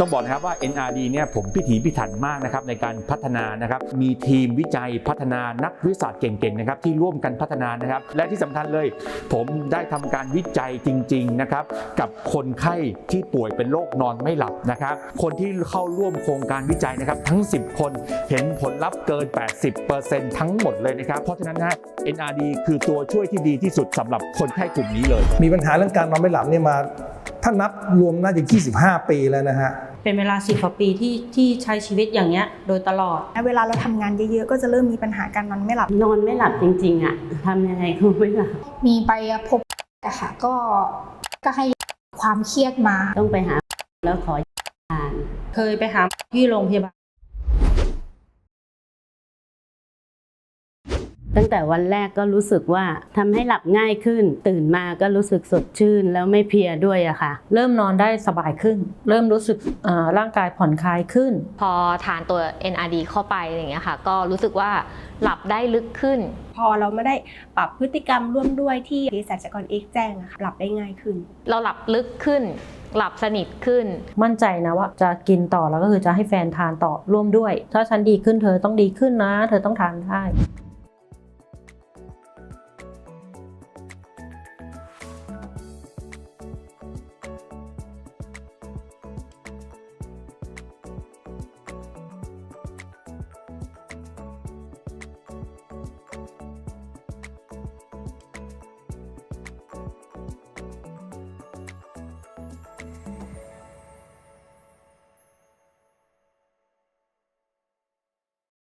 ต้องบอกนะครับว่า NRD เนี่ยผมพิถีพิถันมากนะครับในการพัฒนานะครับมีทีมวิจัยพัฒนานักวิทยาศาสตร์เก่งๆนะครับที่ร่วมกันพัฒนานะครับและที่สำคัญเลย ผมได้ทำการวิจัยจริงๆนะครับกับคนไข้ที่ป่วยเป็นโรคนอนไม่หลับนะครับคนที่เข้าร่วมโครงการวิจัยนะครับทั้ง 10 คนเห็นผลลัพธ์เกิน 80%ทั้งหมดเลยนะครับเพราะฉะนั้นนะ NRD คือตัวช่วยที่ดีที่สุดสำหรับคนไข้กลุ่มนี้เลย มีปัญหาเรื่องการนอนไม่หลับเนี่ยมาถ้านับรวมน่าจะ 25 ปีแล้วนะฮะ เป็นเวลาสิบกว่าปีที่ที่ใช้ชีวิตอย่างเงี้ย โดยตลอด เวลาเราทำงานเยอะๆ ก็จะเริ่มมีปัญหาการนอนไม่หลับ นอนไม่หลับจริงๆอะทำยังไงก็ไม่หลับ มีไปพบอะค่ะก็ก็ให้ความเครียดมา ต้องไปหาแล้วขอทาน เคยไปหาที่โรงพยาบาล ตั้งแต่วันแรกก็รู้สึกว่าทำให้หลับง่ายขึ้น ตื่นมาก็รู้สึกสดชื่นแล้วไม่เพลียด้วยอะค่ะ เริ่มนอนได้สบายขึ้น เริ่มรู้สึกอ่าร่างกายผ่อนคลายขึ้น พอทานตัว NRD เข้าไปอย่างเงี้ยค่ะ ก็รู้สึกว่าหลับได้ลึกขึ้น พอเราไม่ได้ปรับพฤติกรรมร่วมด้วยที่เภสัชกรเอกแจ้งอะค่ะหลับได้ง่ายขึ้น เราหลับลึกขึ้นหลับสนิทขึ้น มั่นใจนะว่าจะกินต่อแล้วก็คือจะให้แฟนทานต่อร่วมด้วย ถ้าฉันดีขึ้นเธอต้องดีขึ้นนะ เธอต้องทานได้